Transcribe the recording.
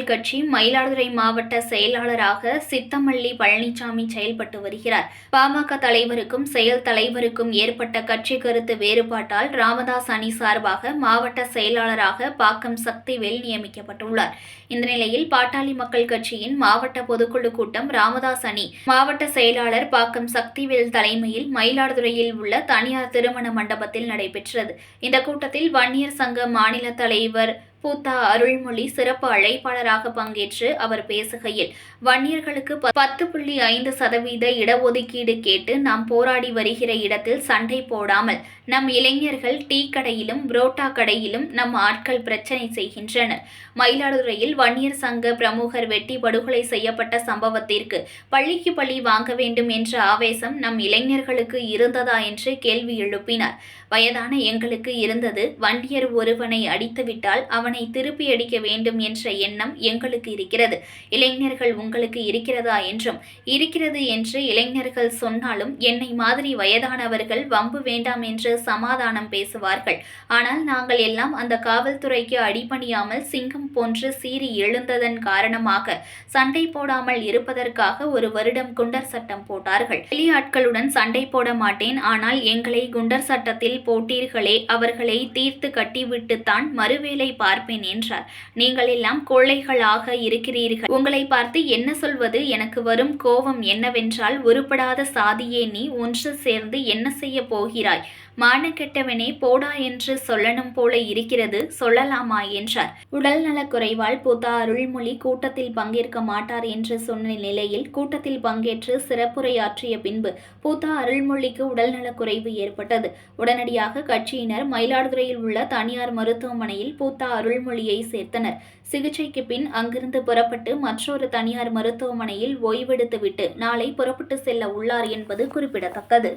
கட்சி மயிலாடுதுறை மாவட்ட செயலாளராக சித்தமல்லி பழனிசாமி செயல்பட்டு வருகிறார். பாமக தலைவருக்கும் செயல் தலைவருக்கும் ஏற்பட்ட கட்சி கருத்து வேறுபாட்டால் ராமதாஸ் அணி சார்பாக மாவட்ட செயலாளராக பாக்கம் சக்திவேல் நியமிக்கப்பட்டுள்ளார். இந்த நிலையில் பாட்டாளி மக்கள் கட்சியின் மாவட்ட பொதுக்குழு கூட்டம் ராமதாஸ் அணி மாவட்ட செயலாளர் பாக்கம் சக்திவேல் தலைமையில் மயிலாடுதுறையில் உள்ள தனியார் திருமண மண்டபத்தில் நடைபெற்றது. இந்த கூட்டத்தில் வன்னியர் சங்க மாநில தலைவர் பூத்தா அருள்மொழி சிறப்பு அழைப்பாளராக பங்கேற்று அவர் பேசுகையில் வன்னியர்களுக்கு பத்து புள்ளி ஐந்து சதவீத இடஒதுக்கீடு கேட்டு நாம் போராடி வருகிற இடத்தில் சண்டை போடாமல் நம் இளைஞர்கள் டீ கடையிலும் புரோட்டா கடையிலும் நம் ஆட்கள் பிரச்சனை செய்கின்றனர். மயிலாடுதுறையில் வன்னியர் சங்க பிரமுகர் வெட்டி படுகொலை செய்யப்பட்ட சம்பவத்திற்கு பள்ளிக்கு பள்ளி வாங்க வேண்டும் என்ற ஆவேசம் நம் இளைஞர்களுக்கு இருந்ததா என்று கேள்வி எழுப்பினார். வயதான எங்களுக்கு இருந்தது. வண்டியர் ஒருவனை அடித்துவிட்டால் அவன் திருப்பி அடிக்க வேண்டும் என்ற எண்ணம் எங்களுக்கு இருக்கிறது. இளைஞர்கள் உங்களுக்கு இருக்கிறதா என்றும் இருக்கிறது என்று இளைஞர்கள் சொன்னாலும் என்னை மாதிரி வயதானவர்கள் வம்பு வேண்டாம் என்று சமாதானம் பேசுவார்கள். ஆனால் நாங்கள் எல்லாம் அந்த காவல்துறைக்கு அடிபணியாமல் சிங்கம் போன்று சீறி எழுந்ததன் காரணமாக சண்டை போடாமல் இருப்பதற்காக ஒரு வருடம் குண்டர் சட்டம் போட்டார்கள். வெளியாட்களுடன் சண்டை போட மாட்டேன் ஆனால் எங்களை குண்டர் சட்டத்தில் போட்டீர்களே அவர்களை தீர்த்து கட்டிவிட்டுத்தான் மறுவேளை பார்ப்பேன் என்றார். நீங்கள் எல்லாம் கொள்ளைகளாக இருக்கிறீர்கள். உங்களை பார்த்து என்ன சொல்வது? எனக்கு வரும் கோபம் என்னவென்றால் உருப்படாத சாதியே நீ ஒன்று சேர்ந்து என்ன செய்ய போகிறாய்? மானக்கெட்டவனே போடா என்று சொல்லணும் போல இருக்கிறது சொல்லலாமா என்றார். உடல் நலக்குறைவால் புதா அருள்மொழி கூட்டத்தில் பங்கேற்க மாட்டார் என்று சொன்ன நிலையில் கூட்டத்தில் பங்கேற்று சிறப்புரையாற்றிய பின்பு பூத்தா அருள்மொழிக்கு உடல் நலக்குறைவு ஏற்பட்டது. உடனடியாக கட்சியினர் மயிலாடுதுறையில் உள்ள தனியார் மருத்துவமனையில் பூத்தா அருள்மொழியை சேர்த்தனர். சிகிச்சைக்கு பின் அங்கிருந்து புறப்பட்டு மற்றொரு தனியார் மருத்துவமனையில் ஓய்வெடுத்துவிட்டு நாளை புறப்பட்டு செல்ல உள்ளார் என்பது குறிப்பிடத்தக்கது.